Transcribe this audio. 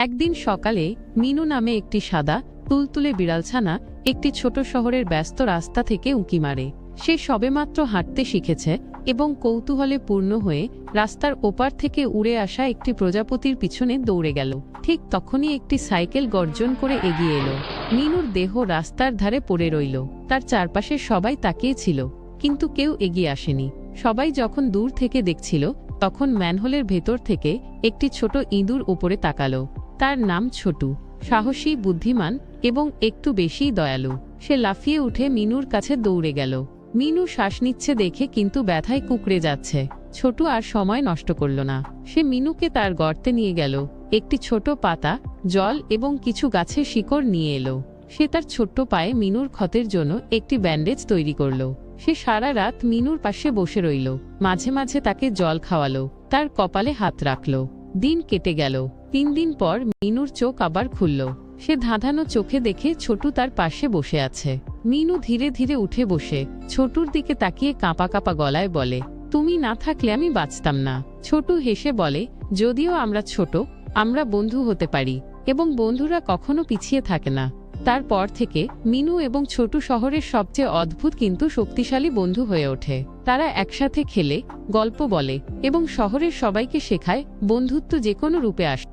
একদিন সকালে মিনু নামে একটি সাদা, তুলতুলে বিড়ালছানা একটি ছোট শহরের ব্যস্ত রাস্তা থেকে উঁকি মারে। সে সবেমাত্র হাঁটতে শিখেছে এবং কৌতূহলে পূর্ণ হয়ে রাস্তার ওপার থেকে উড়ে আসা একটি প্রজাপতির পিছনে দৌড়ে গেল। ঠিক তখনই একটি সাইকেল গর্জন করে এগিয়ে এলো। মিনুর দেহ রাস্তার ধারে পড়ে রইল। তার চারপাশে সবাই তাকিয়েছিল কিন্তু কেউ এগিয়ে আসেনি। সবাই যখন দূর থেকে দেখছিল, তখন ম্যানহোলের ভেতর থেকে একটি ছোট ইঁদুর উপরে তাকালো। তার নাম ছোটু, সাহসী, বুদ্ধিমান এবং একটু বেশি দয়ালু। সে লাফিয়ে উঠে মিনুর কাছে দৌড়ে গেল। মিনু শ্বাস নিচ্ছে দেখে কিন্তু ব্যথায় কুকড়ে যাচ্ছে। ছোটু আর সময় নষ্ট করল না। সে মিনুকে তার গর্তে নিয়ে গেল। একটি ছোট পাতা, জল এবং কিছু গাছের শিকড় নিয়ে এলো। সে তার ছোট্ট পায়ে মিনুর ক্ষতের জন্য একটি ব্যান্ডেজ তৈরি করল। সে সারা রাত মিনুর পাশে বসে রইল। মাঝে মাঝে তাকে জল খাওয়ালো। তার কপালে হাত রাখল। দিন কেটে গেল। তিন দিন পর মিনুর চোখ আবার খুলল। সে ধাঁধানো চোখে দেখে ছোটু তার পাশে বসে আছে। মিনু ধীরে ধীরে উঠে বসে, ছোটুর দিকে তাকিয়ে কাঁপা কাঁপা গলায় বলে, তুমি না থাকলে আমি বাঁচতাম না। ছোটু হেসে বলে, যদিও আমরা ছোট, আমরা বন্ধু হতে পারি এবং বন্ধুরা কখনো পিছিয়ে থাকে না। তারপর থেকে মিনু এবং ছোটু শহরের সবচেয়ে অদ্ভুত কিন্তু শক্তিশালী বন্ধু হয়ে ওঠে। তারা একসাথে খেলে, গল্প বলে এবং শহরের সবাইকে শেখায় বন্ধুত্ব যে কোনো রূপে আসে।